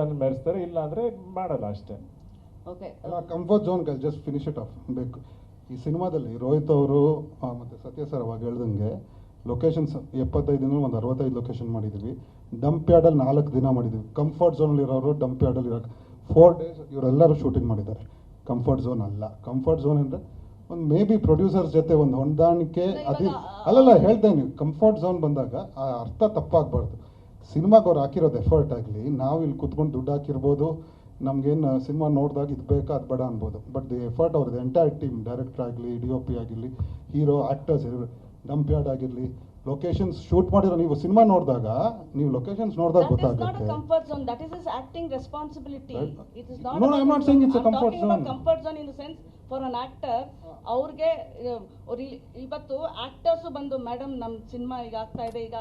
ನನ್ನ ಮೆರೆಸ್ತಾರೆ ಇಲ್ಲ ಅಂದ್ರೆ ಮಾಡಲ್ಲ ಅಷ್ಟೇ. ಓಕೆ ಅಲ್ಲ comfort zone just finish it off ಬೇಕು. ಈ ಸಿನಿಮಾದಲ್ಲಿ ರೋಹಿತ್ ಅವರು ಮತ್ತು ಸತ್ಯ ಸರ್ ಅವಾಗ ಹೇಳ್ದಂಗೆ ಲೊಕೇಶನ್ಸ್ ಎಪ್ಪತ್ತೈದು ದಿನ ಒಂದು ಅರವತ್ತೈದು ಲೊಕೇಶನ್ ಮಾಡಿದ್ವಿ. ಡಂಪ್ ಯಾರ್ಡಲ್ಲಿ ನಾಲ್ಕು ದಿನ ಮಾಡಿದ್ವಿ. ಕಂಫರ್ಟ್ ಝೋನಲ್ಲಿ ಇರೋರು ಡಂಪ್ ಯಾರ್ಡಲ್ಲಿ ಇರೋಕೆ ಫೋರ್ ಡೇಸ್ ಇವರೆಲ್ಲರೂ ಶೂಟಿಂಗ್ ಮಾಡಿದ್ದಾರೆ. ಕಂಫರ್ಟ್ ಝೋನ್ ಅಲ್ಲ. ಕಂಫರ್ಟ್ ಝೋನ್ ಅಂದರೆ ಒಂದು ಮೇ ಬಿ ಪ್ರೊಡ್ಯೂಸರ್ಸ್ ಜೊತೆ ಒಂದು ಹೊಂದಾಣಿಕೆ ಅದು ಅಲ್ಲಲ್ಲ ಹೇಳ್ತೇನೆ ನೀವು. ಕಂಫರ್ಟ್ ಝೋನ್ ಬಂದಾಗ ಆ ಅರ್ಥ ತಪ್ಪಾಗಬಾರ್ದು. ಸಿನಿಮಾಗೆ ಅವ್ರು ಹಾಕಿರೋದು ಎಫರ್ಟ್ ಆಗಲಿ, ನಾವು ಇಲ್ಲಿ ಕುತ್ಕೊಂಡು ದುಡ್ಡು ಹಾಕಿರ್ಬೋದು, ನಮಗೇನು ಸಿನಿಮಾ ನೋಡಿದಾಗ ಇದು ಬೇಕಾ, ಅದು ಬೇಡ ಅನ್ಬೋದು. ಬಟ್ ದಿ ಎಫರ್ಟ್ ಅವ್ರದ್ದು ಎಂಟೈರ್ ಟೀಮ್ ಡೈರೆಕ್ಟರ್ ಆಗಲಿ ಡಿ ಒ ಪಿ ಆಗಿರಲಿ ಹೀರೋ ಆ್ಯಕ್ಟರ್ಸ್ ಡಂಪ್ ಯಾರ್ಡ್ ಆಗಿರಲಿ ಲೊಕೇಶನ್ಸ್ ಶೂಟ್ ಮಾಡಿರೋ ನೀವು ಸಿನಿಮಾ ನೋಡಿದಾಗ ನೀವು ಲೊಕೇಶನ್ಸ್ ನೋಡಿದಾಗ ಗೊತ್ತಾಗುತ್ತೆ comfort zone. That is his acting responsibility. It It is not. I am not not saying it's a zone comfort zone in the sense for an actor. ಅವ್ರಿಗೆ ಇವತ್ತು actors ಬಂದು madam ನಮ್ಮ cinema ಈಗ ಆಗ್ತಾ ಇದೆ ಈಗ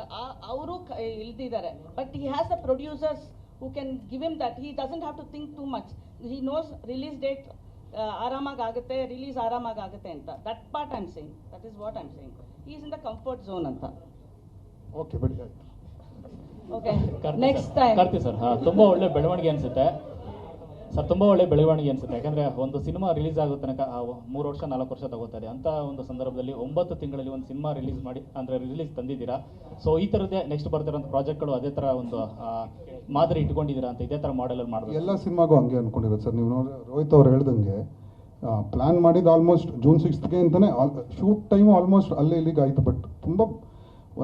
ಅವರು ಇಲ್ದಿದ್ದಾರೆ but he has a producers who can give him that he doesn't have to think too much he knows release date ಆರಾಮಾಗಿ ಆಗುತ್ತೆ ರಿಲೀಸ್ ಆರಾಮಾಗಿ ಆಗುತ್ತೆ ಅಂತ that part I'm saying that is what I'm saying is in the comfort zone ಅಂತ. Okay ಬಿಡಿ okay next time sir. ತುಂಬಾ ಒಳ್ಳೆ ಬೆಳವಣಿಗೆ ಅನ್ಸುತ್ತೆ. ಸರ್, ತುಂಬ ಒಳ್ಳೆ ಬೆಳವಣಿಗೆ ಅನ್ಸುತ್ತೆ. ಯಾಕಂದ್ರೆ ಒಂದು ಸಿನಿಮಾ ರಿಲೀಸ್ ಆಗೋ ತನಕ ಮೂರು ವರ್ಷ, ನಾಲ್ಕು ವರ್ಷ ತಗೋತಾರೆ ಅಂತ ಒಂದು ಸಂದರ್ಭದಲ್ಲಿ ಒಂಬತ್ತು ತಿಂಗಳಲ್ಲಿ ಒಂದು ಸಿನಿಮಾ ರಿಲೀಸ್ ಮಾಡಿ, ಅಂದ್ರೆ ರಿಲೀಸ್ ತಂದಿದ್ದೀರಾ? ಸೊ ಈ ತರದೇ ನೆಕ್ಸ್ಟ್ ಬರ್ತಿರೋಂಥ ಪ್ರಾಜೆಕ್ಟ್ಗಳು ಅದೇ ತರ ಒಂದು ಮಾದರಿ ಇಟ್ಕೊಂಡಿದ್ದೀರಾ ಅಂತ ಇದೇ ತರ ಮಾಡೆಲ್ ಅಲ್ಲಿ ಮಾಡಬೇಕು. ಎಲ್ಲ ಸಿನಿಮಾಗೂ ಹಂಗೆ ಅನ್ಕೊಂಡಿರೋದು ಸರ್. ನೀವು ನೋಡಿ ರೋಹಿತ್ ಅವ್ರು ಹೇಳ್ದಂಗೆ ಪ್ಲ್ಯಾನ್ ಮಾಡಿದ್ದು ಆಲ್ಮೋಸ್ಟ್ ಜೂನ್ ಸಿಕ್ಸ್ತ್ಗೆ ಅಂತಲೇ ಶೂಟ್ ಟೈಮು ಆಲ್ಮೋಸ್ಟ್ ಅಲ್ಲಿ ಇಲ್ಲಿಗೆ ಆಯಿತು. ಬಟ್ ತುಂಬ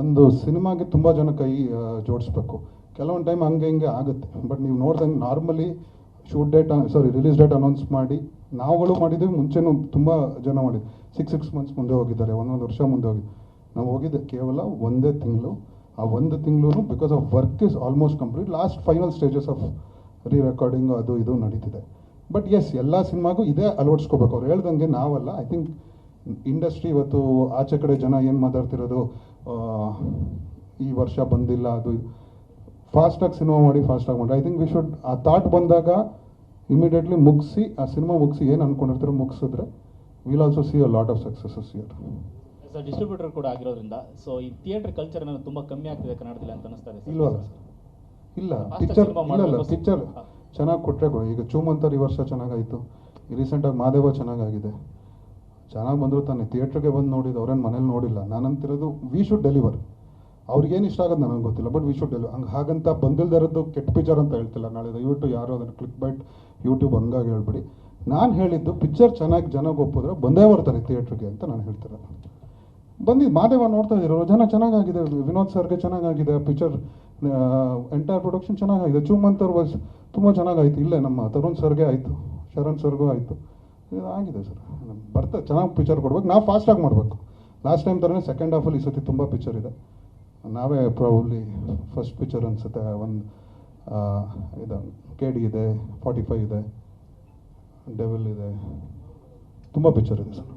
ಒಂದು ಸಿನಿಮಾಗೆ ತುಂಬ ಜನ ಕೈ ಜೋಡಿಸ್ಬೇಕು. ಕೆಲವೊಂದು ಟೈಮ್ ಹಂಗೆ ಹಿಂಗೆ ಆಗುತ್ತೆ. ಬಟ್ ನೀವು ನೋಡ್ದಂಗೆ normally shoot date sorry release date announce ಮಾಡಿ, ನಾವುಗಳು ಮಾಡಿದ್ದೀವಿ ಮುಂಚೆನೂ ತುಂಬ ಜನ ಮಾಡಿದ್ವಿ ಸಿಕ್ಸ್ ಸಿಕ್ಸ್ ಮಂತ್ಸ್ ಮುಂದೆ ಹೋಗಿದ್ದಾರೆ, ಒಂದೊಂದು ವರ್ಷ ಮುಂದೆ ಹೋಗಿ. ನಾವು ಹೋಗಿದ್ದೆ, ಕೇವಲ ಒಂದೇ ತಿಂಗಳು. ಆ ಒಂದು ತಿಂಗಳು because of work is almost complete last final stages of re recording ಅದು, ಇದು ನಡೀತಿದೆ. ಬಟ್ ಎಸ್ ಎಲ್ಲ ಸಿನಿಮಾಗೂ ಇದೇ ಅಳವಡಿಸ್ಕೋಬೇಕು. ಅವ್ರು ಹೇಳ್ದಂಗೆ ನಾವಲ್ಲ. ಐ ಥಿಂಕ್ ಇಂಡಸ್ಟ್ರಿ ಇವತ್ತು ಆಚೆ ಕಡೆ ಜನ ಏನು ಮಾತಾಡ್ತಿರೋದು ಈ ವರ್ಷ ಬಂದಿಲ್ಲ, ಅದು ಫಾಸ್ಟಾಗಿ ಸಿನಿಮಾ ಮಾಡಿ ಫಾಸ್ಟಾಗಿ ಮಾಡಿ. ಐ ಥಿಂಕ್ ವಿ ಶುಡ್ ಆ ಥಾಟ್ ಬಂದಾಗ ಇಮಿಡಿಯೇಟ್ಲಿ ಮುಗಿಸಿ ಆ ಸಿನಿಮಾ ಮುಗಿಸಿ ಏನು ಅನ್ಕೊಂಡಿರ್ತೀರೋ ಮುಗಿಸಿದ್ರೆ will also see a lot of successes year sir distributor ಕೂಡ ಆಗಿರೋದ್ರಿಂದ ಸೊ ಈ ಥಿಯೇಟರ್ ಕಲ್ಚರ್ ಅನ್ನೋದು ತುಂಬಾ ಕಮ್ಮಿ ಆಗ್ತಿದೆ ಕನ್ನಡದಲ್ಲಿ ಅಂತ ಅನಿಸ್ತಾ ಇದೆ ಇಲ್ವಲ್ಲ ಇಲ್ಲ Fast ಪಿಕ್ಚರ್ ಇಲ್ಲ ಇಲ್ಲ. ಪಿಕ್ಚರ್. ಚೆನ್ನಾಗಿ ಕೊಟ್ಟರೆ ಈಗ ಚೂಮಂತರ್ ಈ ವರ್ಷ ಚೆನ್ನಾಗಾಯಿತು. ರೀಸೆಂಟಾಗಿ ಮಾದೇವ ಚೆನ್ನಾಗಾಗಿದೆ. ಚೆನ್ನಾಗಿ ಬಂದರು ತಾನೆ. ಥಿಯೇಟ್ರಿಗೆ ಬಂದು ನೋಡಿದ್ದು ಅವ್ರೇನು ಮನೇಲಿ ನೋಡಿಲ್ಲ. ನಾನಂತಿರೋದು ವಿ ಶುಡ್ ಡೆಲಿವರ್ ಅವ್ರಿಗೇನು ಇಷ್ಟ ಆಗೋದು ನನಗೆ ಗೊತ್ತಿಲ್ಲ ಬಟ್ ವಿ ಶುಡ್ ಹಂಗ ಹಂಗೆ, ಹಾಗಂತ ಬಂದಿಲ್ದಿರೋದು ಕೆಟ್ಟ ಪಿಕ್ಚರ್ ಅಂತ ಹೇಳ್ತಿಲ್ಲ ನಾಳೆ, ದಯವಿಟ್ಟು ಯಾರು ಅದನ್ನು ಕ್ಲಿಕ್ ಬೈಟ್ ಯೂಟ್ಯೂಬ್ ಹಂಗಾಗಿ ಹೇಳ್ಬಿಡಿ. ನಾನು ಹೇಳಿದ್ದು ಪಿಕ್ಚರ್ ಚೆನ್ನಾಗಿ ಜನಕ್ಕೆ ಒಪ್ಪಿದ್ರೆ ಬಂದೇ ಬರ್ತಾರೆ ಥಿಯೇಟ್ರಿಗೆ ಅಂತ ನಾನು ಹೇಳ್ತಿರೋದು. ಬಂದಿದ್ದು ಮಾದೇವ ನೋಡ್ತಾ ಇದ್ದೀರೋ? ಜನ ಚೆನ್ನಾಗಾಗಿದೆ, ವಿನೋದ್ ಸರ್ಗೆ ಚೆನ್ನಾಗಾಗಿದೆ ಪಿಕ್ಚರ್ ಎಂಟೈರ್ ಪ್ರೊಡಕ್ಷನ್ ಚೆನ್ನಾಗಾಗಿದೆ ಚೂಮಂತರ್ ವಾಸ್ ತುಂಬ ಚೆನ್ನಾಗಾಯ್ತು. ಇಲ್ಲೇ ನಮ್ಮ ತರುಣ್ ಸರ್ಗೆ ಆಯಿತು, ಶರಣ್ ಸರ್ಗೂ ಆಯಿತು. ಆಗಿದೆ ಸರ್ ಬರ್ತಾ, ಚೆನ್ನಾಗಿ ಪಿಕ್ಚರ್ ಕೊಡ್ಬೇಕು. ನಾವು ಫಾಸ್ಟಾಗಿ ಮಾಡಬೇಕು. ಲಾಸ್ಟ್ ಟೈಮ್ ಥರನೇ ಸೆಕೆಂಡ್ ಹಾಫಲ್ಲಿ ಈ ಸತಿ ತುಂಬ ಪಿಕ್ಚರ್ ಇದೆ. ನಾವೇ ಪ್ರಾಬಬ್ಲಿ ಫಸ್ಟ್ ಪಿಕ್ಚರ್ ಅನಿಸುತ್ತೆ, ಒಂದು ಇದು ಕೆ ಡಿ ಇದೆ ಫಾರ್ಟಿ ಫೈವ್ ಇದೆ ಡೆವಿಲ್ ಇದೆ, ತುಂಬ ಪಿಕ್ಚರ್ ಇದೆ ಸರ್.